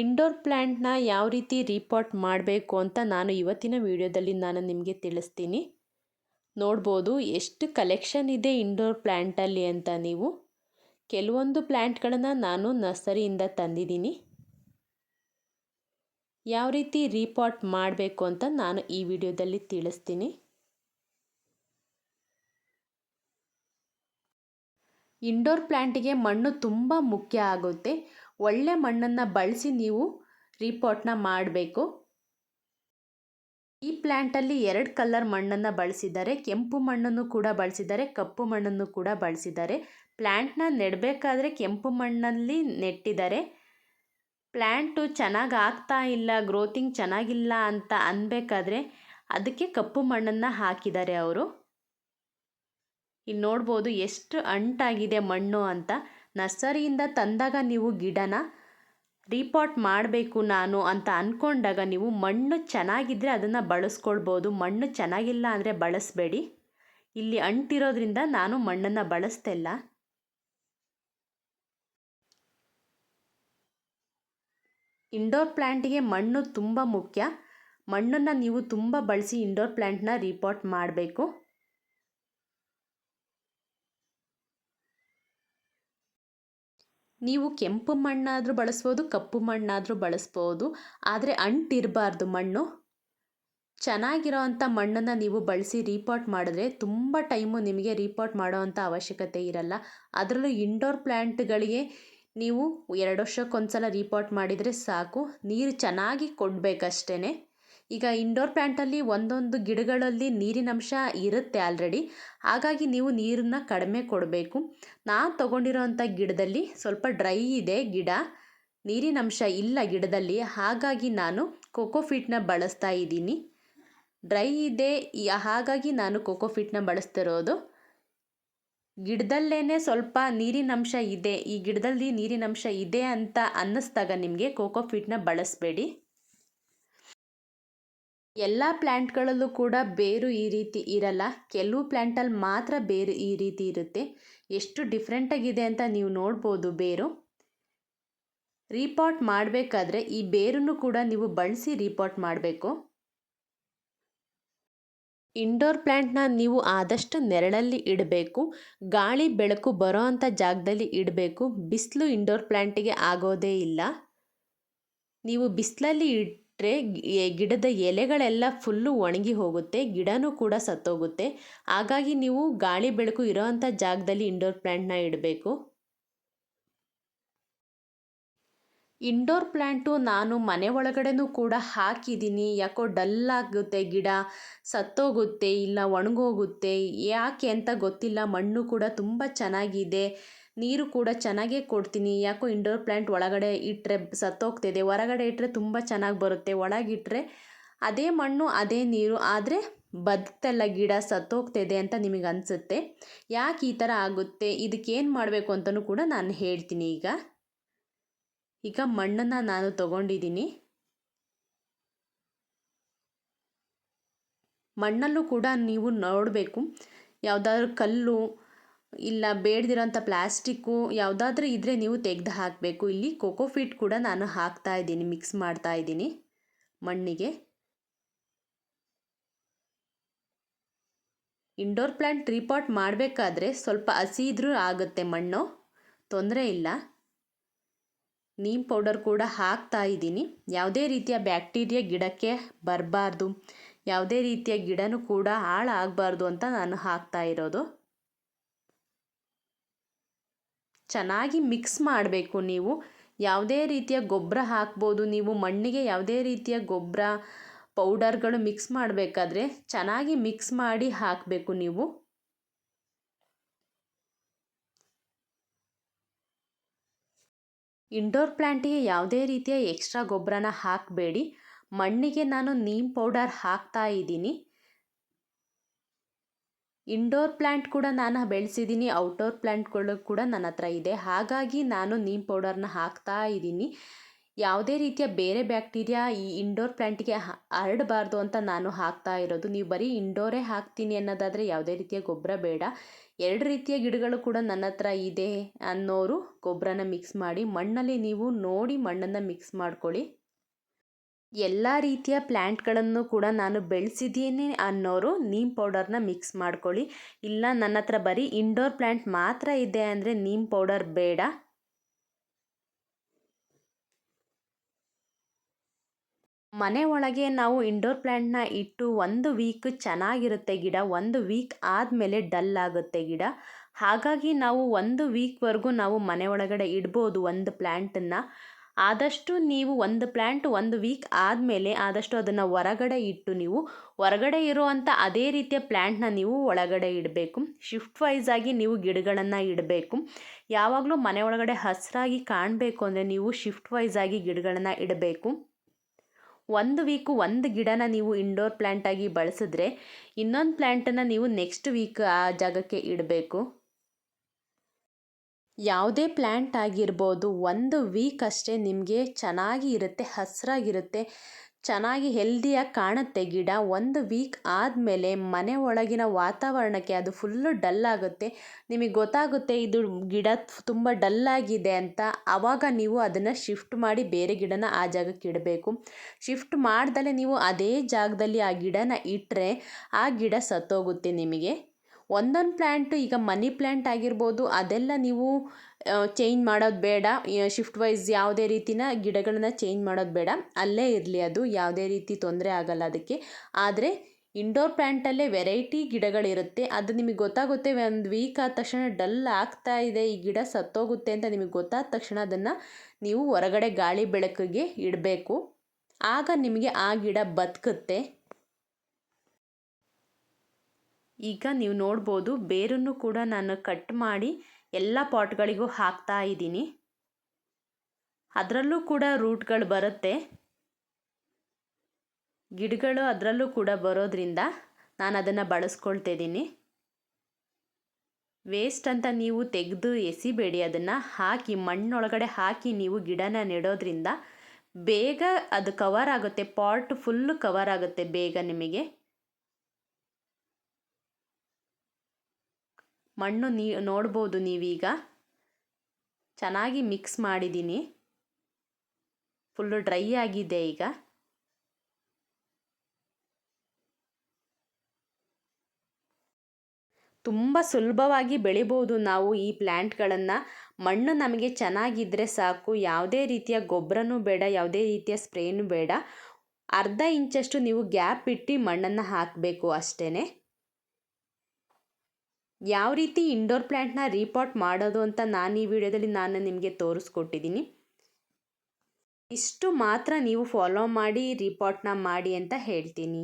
Indoor ಪ್ಲ್ಯಾಂಟ್ನ ಯಾವ ರೀತಿ repot ಮಾಡಬೇಕು ಅಂತ ನಾನು ಇವತ್ತಿನ ವಿಡಿಯೋದಲ್ಲಿ ನಾನು ನಿಮಗೆ ತಿಳಿಸ್ತೀನಿ. ನೋಡ್ಬೋದು ಎಷ್ಟು ಕಲೆಕ್ಷನ್ ಇದೆ ಇಂಡೋರ್ ಪ್ಲ್ಯಾಂಟಲ್ಲಿ ಅಂತ ನೀವು. ಕೆಲವೊಂದು ಪ್ಲ್ಯಾಂಟ್ಗಳನ್ನು ನಾನು ನರ್ಸರಿಯಿಂದ ತಂದಿದ್ದೀನಿ. ಯಾವ ರೀತಿ ರೀಪಾಟ್ ಮಾಡಬೇಕು ಅಂತ ನಾನು ಈ ವಿಡಿಯೋದಲ್ಲಿ ತಿಳಿಸ್ತೀನಿ. ಇಂಡೋರ್ ಪ್ಲ್ಯಾಂಟಿಗೆ ಮಣ್ಣು ತುಂಬ ಮುಖ್ಯ ಆಗುತ್ತೆ. ಒಳ್ಳೆ ಮಣ್ಣನ್ನು ಬಳಸಿ ನೀವು ರೀಪಾಟ್ನ ಮಾಡಬೇಕು. ಈ ಪ್ಲ್ಯಾಂಟಲ್ಲಿ ಎರಡು ಕಲರ್ ಮಣ್ಣನ್ನು ಬಳಸಿದ್ದಾರೆ. ಕೆಂಪು ಮಣ್ಣನ್ನು ಕೂಡ ಬಳಸಿದ್ದಾರೆ, ಕಪ್ಪು ಮಣ್ಣನ್ನು ಕೂಡ ಬಳಸಿದ್ದಾರೆ. ಪ್ಲ್ಯಾಂಟ್ನ ನೆಡಬೇಕಾದ್ರೆ ಕೆಂಪು ಮಣ್ಣಲ್ಲಿ ನೆಟ್ಟಿದ್ದಾರೆ. ಪ್ಲ್ಯಾಂಟು ಚೆನ್ನಾಗಿ ಆಗ್ತಾ ಇಲ್ಲ ಗ್ರೋತಿಂಗ್ ಚೆನ್ನಾಗಿಲ್ಲ ಅಂತ ಅನ್ಬೇಕಾದ್ರೆ ಅದಕ್ಕೆ ಕಪ್ಪು ಮಣ್ಣನ್ನು ಹಾಕಿದ್ದಾರೆ ಅವರು. ಇಲ್ಲಿ ನೋಡ್ಬೋದು ಎಷ್ಟು ಅಂಟಾಗಿದೆ ಮಣ್ಣು ಅಂತ. ನರ್ಸರಿಯಿಂದ ತಂದಾಗ ನೀವು ಗಿಡನ ರೀಪಾಟ್ ಮಾಡಬೇಕು ನಾನು ಅಂತ ಅಂದ್ಕೊಂಡಾಗ ನೀವು ಮಣ್ಣು ಚೆನ್ನಾಗಿದ್ದರೆ ಅದನ್ನು ಬಳಸ್ಕೊಳ್ಬೋದು. ಮಣ್ಣು ಚೆನ್ನಾಗಿಲ್ಲ ಅಂದರೆ ಬಳಸಬೇಡಿ. ಇಲ್ಲಿ ಅಂಟಿರೋದ್ರಿಂದ ನಾನು ಮಣ್ಣನ್ನು ಬಳಸ್ತಿಲ್ಲ ಇಂಡೋರ್ ಪ್ಲ್ಯಾಂಟಿಗೆ ಮಣ್ಣು ತುಂಬ ಮುಖ್ಯ. ಮಣ್ಣನ್ನು ನೀವು ತುಂಬ ಬಳಸಿ ಇಂಡೋರ್ ಪ್ಲ್ಯಾಂಟ್ನ ರಿಪೋರ್ಟ್ ಮಾಡಬೇಕು. ನೀವು ಕೆಂಪು ಮಣ್ಣಾದರೂ ಬಳಸ್ಬೋದು, ಕಪ್ಪು ಮಣ್ಣಾದರೂ ಬಳಸ್ಬೋದು, ಆದರೆ ಅಂಟಿರಬಾರ್ದು ಮಣ್ಣು. ಚೆನ್ನಾಗಿರೋ ಅಂಥ ಮಣ್ಣನ್ನು ನೀವು ಬಳಸಿ ರೀಪಾಟ್ ಮಾಡಿದ್ರೆ ತುಂಬ ಟೈಮು ನಿಮಗೆ ರೀಪಾಟ್ ಮಾಡೋ ಅವಶ್ಯಕತೆ ಇರಲ್ಲ. ಅದರಲ್ಲೂ ಇಂಡೋರ್ ಪ್ಲ್ಯಾಂಟ್ಗಳಿಗೆ ನೀವು ಎರಡು ವರ್ಷಕ್ಕೊಂದ್ಸಲ ರೀಪಾಟ್ ಮಾಡಿದರೆ ಸಾಕು. ನೀರು ಚೆನ್ನಾಗಿ ಕೊಡಬೇಕಷ್ಟೇ ಈಗ ಇಂಡೋರ್ ಪ್ಲ್ಯಾಂಟಲ್ಲಿ ಒಂದೊಂದು ಗಿಡಗಳಲ್ಲಿ ನೀರಿನಂಶ ಇರುತ್ತೆ ಆಲ್ರೆಡಿ ಹಾಗಾಗಿ ನೀವು ನೀರನ್ನು ಕಡಿಮೆ ಕೊಡಬೇಕು. ನಾನು ತೊಗೊಂಡಿರೋಂಥ ಗಿಡದಲ್ಲಿ ಸ್ವಲ್ಪ ಡ್ರೈ ಇದೆ ಗಿಡ. ನೀರಿನಂಶ ಇಲ್ಲ ಗಿಡದಲ್ಲಿ. ಹಾಗಾಗಿ ನಾನು ಕೋಕೋಫಿಟ್ನ ಬಳಸ್ತಾ ಇದ್ದೀನಿ. ಡ್ರೈ ಇದೆ. ಹಾಗಾಗಿ ನಾನು ಕೋಕೋಫಿಟ್ನ ಬಳಸ್ತಿರೋದು. ಗಿಡದಲ್ಲೇ ಸ್ವಲ್ಪ ನೀರಿನಂಶ ಇದೆ. ಈ ಗಿಡದಲ್ಲಿ ನೀರಿನಂಶ ಇದೆ ಅಂತ ಅನ್ನಿಸ್ದಾಗ ನಿಮಗೆ ಕೋಕೋಫಿಟ್ನ ಬಳಸಬೇಡಿ. ಎಲ್ಲ ಪ್ಲ್ಯಾಂಟ್ಗಳಲ್ಲೂ ಕೂಡ ಬೇರು ಈ ರೀತಿ ಇರಲ್ಲ. ಕೆಲವು ಪ್ಲ್ಯಾಂಟಲ್ಲಿ ಮಾತ್ರ ಬೇರು ಈ ರೀತಿ ಇರುತ್ತೆ. ಎಷ್ಟು ಡಿಫ್ರೆಂಟಾಗಿದೆ ಅಂತ ನೀವು ನೋಡ್ಬೋದು ಬೇರು. ರೀಪಾಟ್ ಮಾಡಬೇಕಾದ್ರೆ ಈ ಬೇರನ್ನು ಕೂಡ ನೀವು ಬಳಸಿ ರೀಪಾಟ್ ಮಾಡಬೇಕು. ಇಂಡೋರ್ ಪ್ಲ್ಯಾಂಟ್ನ ನೀವು ಆದಷ್ಟು ನೆರಳಲ್ಲಿ ಇಡಬೇಕು. ಗಾಳಿ, ಬೆಳಕು ಬರೋ ಅಂಥ ಜಾಗದಲ್ಲಿ ಇಡಬೇಕು. ಬಿಸಿಲು ಇಂಡೋರ್ ಪ್ಲ್ಯಾಂಟಿಗೆ ಆಗೋದೇ ಇಲ್ಲ. ನೀವು ಬಿಸಿಲಲ್ಲಿ ಇಟ್ಟರೆ ಗಿಡದ ಎಲೆಗಳೆಲ್ಲ ಫುಲ್ಲು ಒಣಗಿ ಹೋಗುತ್ತೆ, ಗಿಡನೂ ಕೂಡ ಸತ್ತೋಗುತ್ತೆ. ಹಾಗಾಗಿ ನೀವು ಗಾಳಿ ಬೆಳಕು ಇರೋ ಅಂಥ ಜಾಗದಲ್ಲಿ ಇಂಡೋರ್ ಪ್ಲ್ಯಾಂಟ್ನ ಇಡಬೇಕು. ಇಂಡೋರ್ ಪ್ಲ್ಯಾಂಟು ನಾನು ಮನೆ ಒಳಗಡೆನೂ ಕೂಡ ಹಾಕಿದ್ದೀನಿ. ಯಾಕೋ ಡಲ್ ಆಗುತ್ತೆ, ಗಿಡ ಸತ್ತೋಗುತ್ತೆ, ಇಲ್ಲ ಒಣಗೋಗುತ್ತೆ. ಯಾಕೆ ಅಂತ ಗೊತ್ತಿಲ್ಲ. ಮಣ್ಣು ಕೂಡ ತುಂಬ ಚೆನ್ನಾಗಿದೆ. ನೀರು ಕೂಡ ಚೆನ್ನಾಗೇ ಕೊಡ್ತೀನಿ. ಯಾಕೋ ಇಂಡೋರ್ ಪ್ಲ್ಯಾಂಟ್ ಒಳಗಡೆ ಇಟ್ಟರೆ ಸತ್ತೋಗ್ತಿದೆ. ಹೊರಗಡೆ ಇಟ್ಟರೆ ತುಂಬ ಚೆನ್ನಾಗಿ ಬರುತ್ತೆ. ಒಳಗಿಟ್ಟರೆ ಅದೇ ಮಣ್ಣು, ಅದೇ ನೀರು, ಆದರೆ ಬದುಕ್ತಲ್ಲ ಗಿಡ ಸತ್ತೋಗ್ತಿದೆ ಅಂತ ನಿಮಗೆ ಅನಿಸುತ್ತೆ. ಯಾಕೆ ಈ ಥರ ಆಗುತ್ತೆ? ಇದಕ್ಕೇನು ಮಾಡಬೇಕು ಅಂತಲೂ ಕೂಡ ನಾನು ಹೇಳ್ತೀನಿ ಈಗ. ಈಗ ಮಣ್ಣನ್ನು ನಾನು ತಗೊಂಡಿದ್ದೀನಿ. ಮಣ್ಣಲ್ಲೂ ಕೂಡ ನೀವು ನೋಡಬೇಕು. ಯಾವುದಾದ್ರೂ ಕಲ್ಲು ಇಲ್ಲ, ಬೇಡದಿರೋಂಥ ಪ್ಲಾಸ್ಟಿಕ್ಕು ಯಾವುದಾದ್ರೂ ಇದ್ದರೆ ನೀವು ತೆಗೆದು ಹಾಕಬೇಕು. ಇಲ್ಲಿ ಕೋಕೋ ಫೀಟ್ ಕೂಡ ನಾನು ಹಾಕ್ತಾ ಇದ್ದೀನಿ, ಮಿಕ್ಸ್ ಮಾಡ್ತಾ ಇದ್ದೀನಿ ಮಣ್ಣಿಗೆ. ಇಂಡೋರ್ ಪ್ಲ್ಯಾಂಟ್ ರೀಪಾಟ್ ಮಾಡಬೇಕಾದ್ರೆ ಸ್ವಲ್ಪ ಹಸಿ ಇದ್ರೂ ಆಗುತ್ತೆ ಮಣ್ಣು, ತೊಂದರೆ ಇಲ್ಲ. ನೀಮ್ ಪೌಡರ್ ಕೂಡ ಹಾಕ್ತಾ ಇದ್ದೀನಿ. ಯಾವುದೇ ರೀತಿಯ ಬ್ಯಾಕ್ಟೀರಿಯಾ ಗಿಡಕ್ಕೆ ಬರಬಾರ್ದು, ಯಾವುದೇ ರೀತಿಯ ಗಿಡನೂ ಕೂಡ ಹಾಳಾಗಬಾರ್ದು ಅಂತ ನಾನು ಹಾಕ್ತಾ ಇರೋದು. ಚೆನ್ನಾಗಿ ಮಿಕ್ಸ್ ಮಾಡಬೇಕು ನೀವು. ಯಾವುದೇ ರೀತಿಯ ಗೊಬ್ಬರ ಹಾಕ್ಬೋದು, ನೀವು ಮಣ್ಣಿಗೆ ಯಾವುದೇ ರೀತಿಯ ಗೊಬ್ಬರ, ಪೌಡರ್ಗಳು ಮಿಕ್ಸ್ ಮಾಡಬೇಕಾದ್ರೆ ಚೆನ್ನಾಗಿ ಮಿಕ್ಸ್ ಮಾಡಿ ಹಾಕಬೇಕು ನೀವು. ಇಂಡೋರ್ ಪ್ಲ್ಯಾಂಟಿಗೆ ಯಾವುದೇ ರೀತಿಯ ಎಕ್ಸ್ಟ್ರಾ ಗೊಬ್ಬರನ ಹಾಕಬೇಡಿ. ಮಣ್ಣಿಗೆ ನಾನು ನೀಮ್ ಪೌಡರ್ ಹಾಕ್ತಾ ಇದ್ದೀನಿ. ಇಂಡೋರ್ ಪ್ಲ್ಯಾಂಟ್ ಕೂಡ ನಾನು ಬೆಳೆಸಿದ್ದೀನಿ ಔಟ್ಡೋರ್ ಪ್ಲ್ಯಾಂಟ್ಗಳು ಕೂಡ ನನ್ನ ಹತ್ರ ಇದೆ. ಹಾಗಾಗಿ ನಾನು ನೀಮ್ ಪೌಡರ್ನ ಹಾಕ್ತಾ ಇದ್ದೀನಿ ಯಾವುದೇ ರೀತಿಯ ಬೇರೆ ಬ್ಯಾಕ್ಟೀರಿಯಾ ಈ ಇಂಡೋರ್ ಪ್ಲ್ಯಾಂಟಿಗೆ ಹರಡಬಾರ್ದು ಅಂತ ನಾನು ಹಾಕ್ತಾ ಇರೋದು. ನೀವು ಬರೀ ಇಂಡೋರೇ ಹಾಕ್ತೀನಿ ಅನ್ನೋದಾದರೆ ಯಾವುದೇ ರೀತಿಯ ಗೊಬ್ಬರ ಬೇಡ. ಎರಡು ರೀತಿಯ ಗಿಡಗಳು ಕೂಡ ನನ್ನ ಹತ್ರ ಇದೆ ಅನ್ನೋರು ಗೊಬ್ಬರನ ಮಿಕ್ಸ್ ಮಾಡಿ ಮಣ್ಣಲ್ಲಿ ನೀವು ನೋಡಿ ಮಣ್ಣನ್ನು ಮಿಕ್ಸ್ ಮಾಡ್ಕೊಳ್ಳಿ. ಎಲ್ಲ ರೀತಿಯ ಪ್ಲ್ಯಾಂಟ್ಗಳನ್ನು ಕೂಡ ನಾನು ಬೆಳೆಸಿದ್ದೀನಿ ಅನ್ನೋರು ನೀಮ್ ಪೌಡರ್ನ ಮಿಕ್ಸ್ ಮಾಡ್ಕೊಳ್ಳಿ. ಇಲ್ಲ, ನನ್ನ ಹತ್ರ ಬರೀ ಇಂಡೋರ್ ಪ್ಲ್ಯಾಂಟ್ ಮಾತ್ರ ಇದೆ ಅಂದರೆ ನೀಮ್ ಪೌಡರ್ ಬೇಡ. ಮನೆ ಒಳಗೆ ನಾವು ಇಂಡೋರ್ ಪ್ಲ್ಯಾಂಟ್ನ ಇಟ್ಟು ಒಂದು ವೀಕ್ ಚೆನ್ನಾಗಿರುತ್ತೆ ಗಿಡ, ಒಂದು ವೀಕ್ ಆದಮೇಲೆ ಡಲ್ ಆಗುತ್ತೆ ಗಿಡ. ಹಾಗಾಗಿ ನಾವು ಒಂದು ವೀಕ್ವರೆಗೂ ನಾವು ಮನೆ ಒಳಗಡೆ ಇಡ್ಬೋದು ಒಂದು ಪ್ಲ್ಯಾಂಟನ್ನು ಆದಷ್ಟು ನೀವು ಒಂದು ಪ್ಲ್ಯಾಂಟ್ ಒಂದು ವೀಕ್ ಆದಮೇಲೆ ಆದಷ್ಟು ಅದನ್ನು ಹೊರಗಡೆ ಇಟ್ಟು ನೀವು ಹೊರಗಡೆ ಇರುವಂಥ ಅದೇ ರೀತಿಯ ಪ್ಲ್ಯಾಂಟ್ನ ನೀವು ಒಳಗಡೆ ಇಡಬೇಕು. ಶಿಫ್ಟ್ ವೈಸ್ ಆಗಿ ನೀವು ಗಿಡಗಳನ್ನು ಇಡಬೇಕು. ಯಾವಾಗಲೂ ಮನೆ ಒಳಗಡೆ ಹಸಿರಾಗಿ ಕಾಣಬೇಕು ಅಂದರೆ ನೀವು ಶಿಫ್ಟ್ ವೈಸ್ ಆಗಿ ಗಿಡಗಳನ್ನು ಇಡಬೇಕು. ಒಂದು ವೀಕು ಒಂದು ಗಿಡನ ನೀವು ಇಂಡೋರ್ ಪ್ಲ್ಯಾಂಟಾಗಿ ಬಳಸಿದ್ರೆ ಇನ್ನೊಂದು ಪ್ಲ್ಯಾಂಟನ್ನು ನೀವು ನೆಕ್ಸ್ಟ್ ವೀಕ್ ಆ ಜಾಗಕ್ಕೆ ಇಡಬೇಕು. ಯಾವುದೇ ಪ್ಲ್ಯಾಂಟ್ ಆಗಿರ್ಬೋದು, ಒಂದು ವೀಕ್ ಅಷ್ಟೇ ನಿಮಗೆ ಚೆನ್ನಾಗಿ ಇರುತ್ತೆ, ಹಸಿರಾಗಿರುತ್ತೆ, ಚೆನ್ನಾಗಿ ಹೆಲ್ದಿಯಾಗಿ ಕಾಣುತ್ತೆ ಗಿಡ. ಒಂದು ವೀಕ್ ಆದಮೇಲೆ ಮನೆ ಒಳಗಿನ ವಾತಾವರಣಕ್ಕೆ ಅದು ಫುಲ್ಲು ಡಲ್ ಆಗುತ್ತೆ. ನಿಮಗೆ ಗೊತ್ತಾಗುತ್ತೆ, ಇದು ಗಿಡ ತುಂಬ ಡಲ್ಲಾಗಿದೆ ಅಂತ. ಆವಾಗ ನೀವು ಅದನ್ನು ಶಿಫ್ಟ್ ಮಾಡಿ ಬೇರೆ ಗಿಡನ ಆ ಜಾಗಕ್ಕೆ ಇಡಬೇಕು. ಶಿಫ್ಟ್ ಮಾಡ್ದಲೇ ನೀವು ಅದೇ ಜಾಗದಲ್ಲಿ ಆ ಗಿಡನ ಇಟ್ಟರೆ ಆ ಗಿಡ ಸತ್ತೋಗುತ್ತೆ ನಿಮಗೆ. ಒಂದೊಂದು ಪ್ಲ್ಯಾಂಟು ಈಗ ಮನಿ ಪ್ಲ್ಯಾಂಟ್ ಆಗಿರ್ಬೋದು, ಅದೆಲ್ಲ ನೀವು ಚೇಂಜ್ ಮಾಡೋದು ಬೇಡ. ಶಿಫ್ಟ್ ವೈಸ್ ಯಾವುದೇ ರೀತಿನ ಗಿಡಗಳನ್ನ ಚೇಂಜ್ ಮಾಡೋದು ಬೇಡ. ಅಲ್ಲೇ ಇರಲಿ ಅದು, ಯಾವುದೇ ರೀತಿ ತೊಂದರೆ ಆಗಲ್ಲ ಅದಕ್ಕೆ. ಆದರೆ ಇಂಡೋರ್ ಪ್ಲ್ಯಾಂಟಲ್ಲೇ ವೆರೈಟಿ ಗಿಡಗಳಿರುತ್ತೆ. ಅದು ನಿಮಗೆ ಗೊತ್ತಾಗುತ್ತೆ, ಒಂದು ವೀಕ್ ಆದ ತಕ್ಷಣ ಡಲ್ ಆಗ್ತಾ ಇದೆ, ಈ ಗಿಡ ಸತ್ತೋಗುತ್ತೆ ಅಂತ ನಿಮಗೆ ಗೊತ್ತಾದ ತಕ್ಷಣ ಅದನ್ನು ನೀವು ಹೊರಗಡೆ ಗಾಳಿ ಬೆಳಕಿಗೆ ಇಡಬೇಕು. ಆಗ ನಿಮಗೆ ಆ ಗಿಡ ಬದುಕುತ್ತೆ. ಈಗ ನೀವು ನೋಡ್ಬೋದು ಬೇರನ್ನು ಕೂಡ ನಾನು ಕಟ್ ಮಾಡಿ ಎಲ್ಲ ಪಾಟ್ಗಳಿಗೂ ಹಾಕ್ತಾ ಇದ್ದೀನಿ. ಅದರಲ್ಲೂ ಕೂಡ ರೂಟ್ಗಳು ಬರುತ್ತೆ. ಗಿಡಗಳು ಅದರಲ್ಲೂ ಕೂಡ ಬರೋದ್ರಿಂದ ನಾನು ಅದನ್ನು ಬಳಸ್ಕೊಳ್ತಿದ್ದೀನಿ ವೇಸ್ಟ್ ಅಂತ ನೀವು ತೆಗೆದು ಎಸಿಬೇಡಿ, ಅದನ್ನು ಹಾಕಿ ಮಣ್ಣೊಳಗಡೆ ಹಾಕಿ ನೀವು ಗಿಡನ ನೆಡೋದ್ರಿಂದ ಬೇಗ ಅದು ಕವರ್ ಆಗುತ್ತೆ ಪಾಟ್ ಫುಲ್ಲು ಕವರ್ ಆಗುತ್ತೆ ಬೇಗ ನಿಮಗೆ. ಮಣ್ಣು ನೀ, ನೋಡ್ಬೋದು ನೀವೀಗ. ಚೆನ್ನಾಗಿ ಮಿಕ್ಸ್ ಮಾಡಿದ್ದೀನಿ ಫುಲ್ಲು ಡ್ರೈ ಆಗಿದೆ ಈಗ. ತುಂಬ ಸುಲಭವಾಗಿ ಬೆಳಿಬೋದು ನಾವು ಈ ಪ್ಲ್ಯಾಂಟ್ಗಳನ್ನು ಮಣ್ಣು ನಮಗೆ ಚೆನ್ನಾಗಿದ್ದರೆ ಸಾಕು. ಯಾವುದೇ ರೀತಿಯ ಗೊಬ್ಬರನೂ ಬೇಡ, ಯಾವುದೇ ರೀತಿಯ ಸ್ಪ್ರೇನೂ ಬೇಡ. ಅರ್ಧ ಇಂಚಷ್ಟು ನೀವು ಗ್ಯಾಪ್ ಇಟ್ಟು ಮಣ್ಣನ್ನು ಹಾಕಬೇಕು ಅಷ್ಟೇ ಯಾವ ರೀತಿ ಇಂಡೋರ್ ಪ್ಲ್ಯಾಂಟ್ನ ರೀಪಾಟ್ ಮಾಡೋದು ಅಂತ ನಾನು ಈ ವಿಡಿಯೋದಲ್ಲಿ ನಾನು ನಿಮಗೆ ತೋರಿಸ್ಕೊಟ್ಟಿದ್ದೀನಿ. ಇಷ್ಟು ಮಾತ್ರ ನೀವು ಫಾಲೋ ಮಾಡಿ ರಿಪೋರ್ಟ್ನ ಮಾಡಿ ಅಂತ ಹೇಳ್ತೀನಿ.